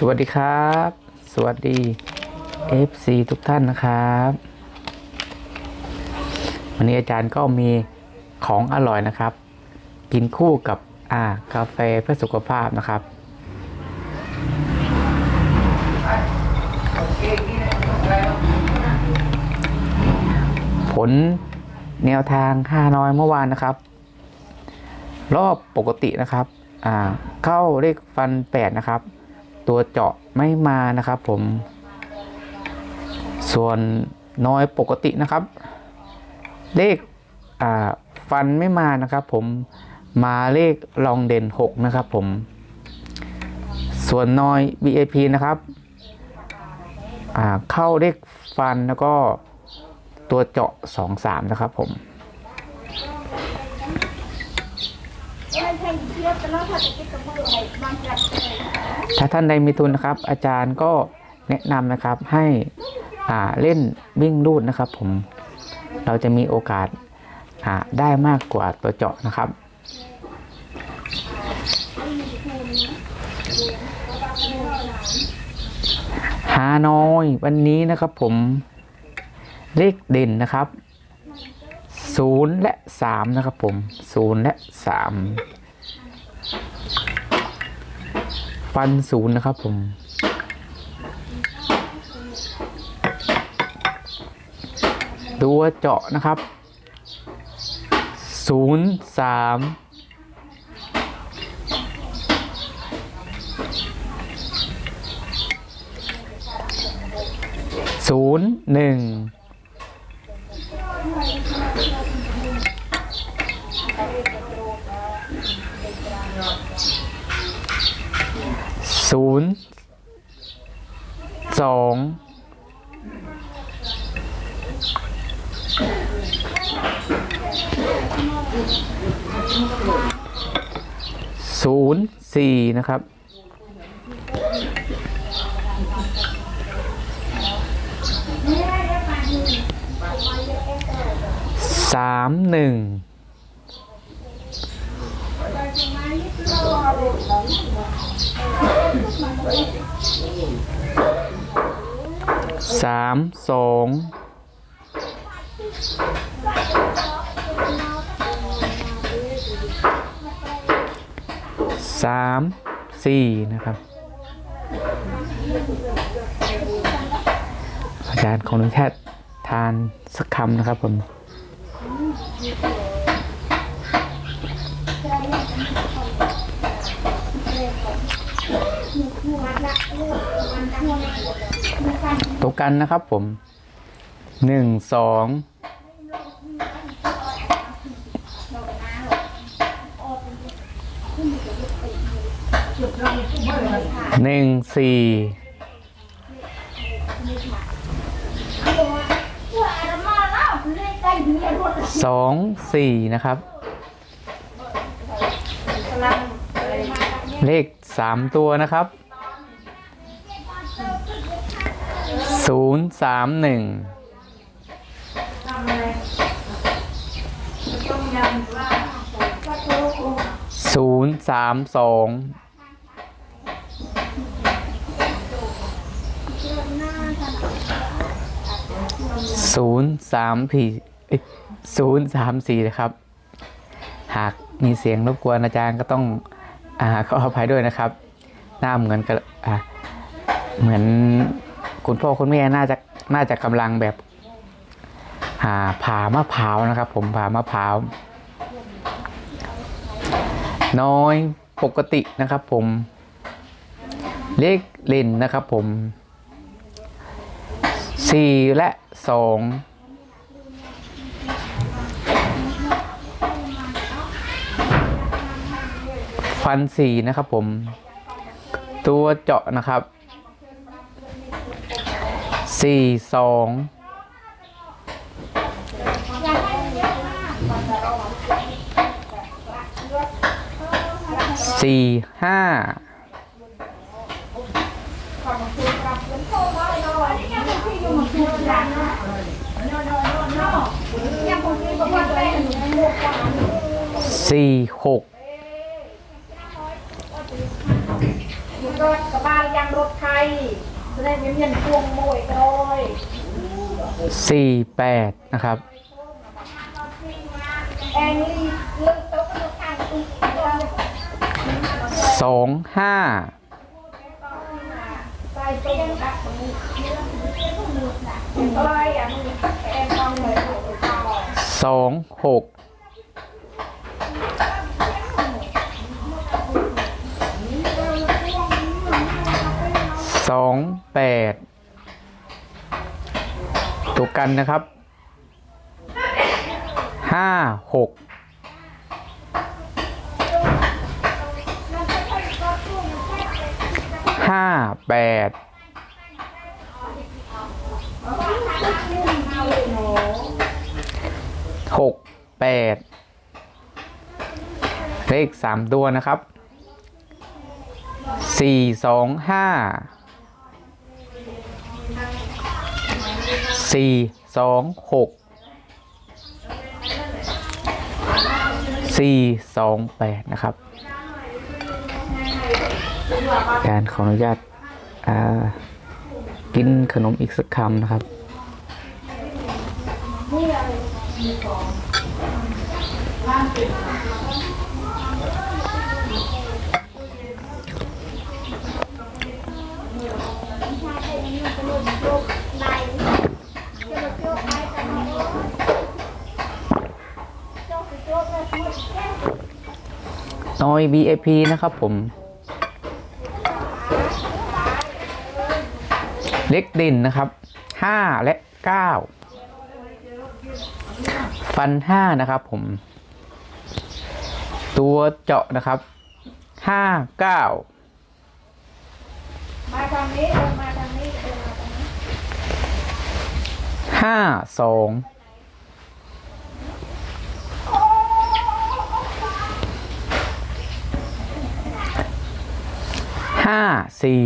สวัสดีครับ สวัสดี FC ทุกท่านนะครับ วันนี้อาจารย์ก็มีของอร่อยนะครับ กินคู่กับอ่ากาแฟเพื่อสุขภาพนะครับ ผลแนวทางห้าน้อยเมื่อวานนะครับ รอบปกตินะครับ อ่า เข้าเลขฟันแปดนะครับ ตัวเจาะไม่มานะครับผม ส่วนน้อยปกตินะครับ เลขฟันไม่มานะครับ ผมมาเลขรองเด่น 6 นะครับผม ส่วนน้อย VIP นะครับเข้าเลขฟันแล้วก็ตัวเจาะ 2-3 นะครับผม ถ้าท่านใดมีทุนนะครับ อาจารย์ก็แนะนำนะครับให้เล่นวิ่งรูดนะครับ ผมเราจะมีโอกาสได้มากกว่าตัวเจาะนะครับ หาน้อยวันนี้นะครับผมเลขเด่นนะครับศูนย์และสามนะครับผมศูนย์และสาม ฟันศูนย์นะครับ ผมตัวเจาะนะครับศูนย์สามศูนย์หนึ่ง ศูนย์สองศูนย์สี่นะครับสามหนึ่ง สามสองสามสี่นะครับ อาจารย์คงต้องแค่ทานสักคำนะครับผม ตัวกันนะครับผมหนึ่งสองหนึ่งสี่สองสี่นะครับ เลขสามตัวนะครับ ศูนย์สามหนึ่งศูนย์สามสองศูนย์สามผีศูนย์สามสี่นะครับ หากมีเสียงรบกวนอาจารย์ก็ต้องอ่าขออภัยด้วยนะครับ หน้าเหมือนกับอ่าเหมือน คุณพ่อคุณแม่น่าจะน่าจะกำลังแบบหาผ่ามะพร้าวนะครับ ผมผ่ามะพร้าวน้อยปกตินะครับ ผม เลขเล่นนะครับ ผมสี่และสองฟันสี่นะครับ ผม ตัวเจาะนะครับ สี่สองสี่ห้าสี่หกรถกระบาลยังรถไทย สี่แปดนะครับ แองลี่เลือกโต๊ะกระทางอีกแล้วสองห้าใส่เตียงดักตรงนี้อะไรอะมึงแอนทำเลยถูกต้อสองหก สองแปดตัวกันนะครับห้าหกห้าแปดหกแปดเลขสามตัวนะครับสี่สองห้า สี่สองหกสี่สองแปดนะครับ การขออนุญาตอ่ากินขนมอีกสักคำนะครับ นอย VIP นะครับผม เล็กดินนะครับ 5 และ 9 ฟัน 5 นะครับผม ตัวเจาะนะครับ 5 9าทก้มาทางนี้มาทางนี้5 2 ห้าสี่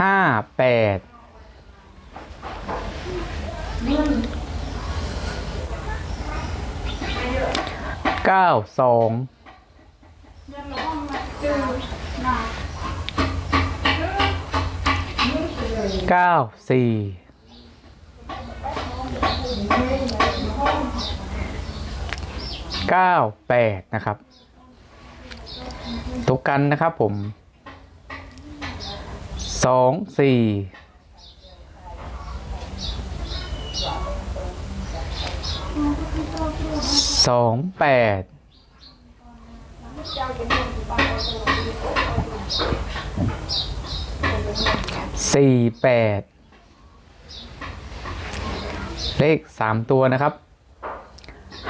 ห้าแปดเก้าสองเก้าสี่ เก้าแปดนะครับ ตัวกันนะครับผมสองสี่สองแปดสี่แปดเลขสามตัวนะครับ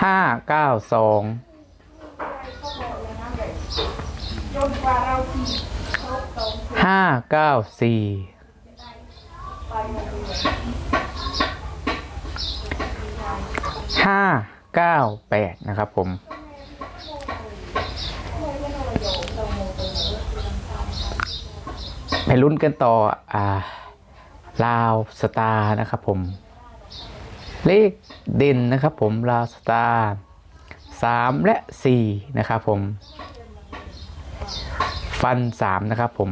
ห้าเก้าสองห้าเก้าสี่ห้าเก้าแปดนะครับผมไปลุ้นกันต่ออ่าลาวสตาร์นะครับผม เลขเด่นนะครับผมลาสตาร์สามและสี่นะครับผม ฟันสามนะครับผม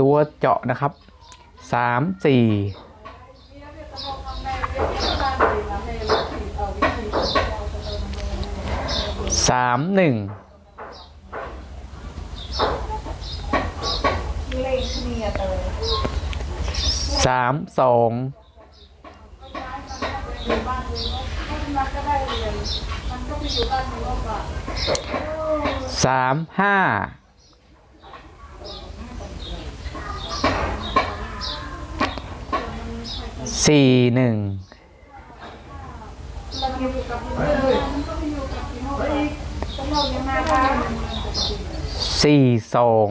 ตัวเจาะนะครับสามสี่สามหนึ่งเลขเนี่ย เตยสามสองมันก็ได้เรียนมันก็ไปอยู่บ้านในโลกอะสามห้าสี่หนึ่งสี่สอง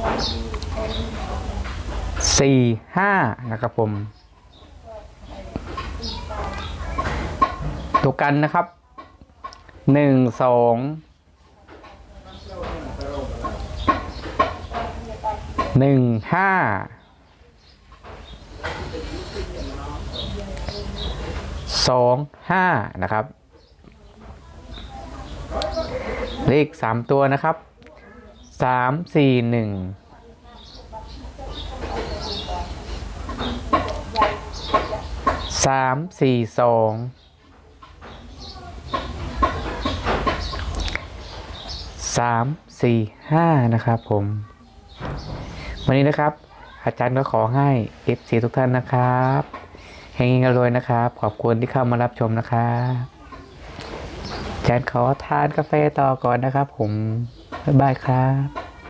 สี่สอง สี่ห้านะครับผมตัวกันนะครับหนึ่งสองหนึ่งห้าสองห้านะครับ เลขสามตัวนะครับสามสี่หนึ่ง สามสี่สองสามสี่ห้านะครับผม วันนี้นะครับ อาจารย์ก็ขอให้เอฟซีทุกท่านนะครับเฮงๆกันรวยนะครับ ขอบคุณที่เข้ามารับชมนะครับอาจารย์ขอทานกาแฟต่อก่อนนะครับ ผม บ๊ายบายครับ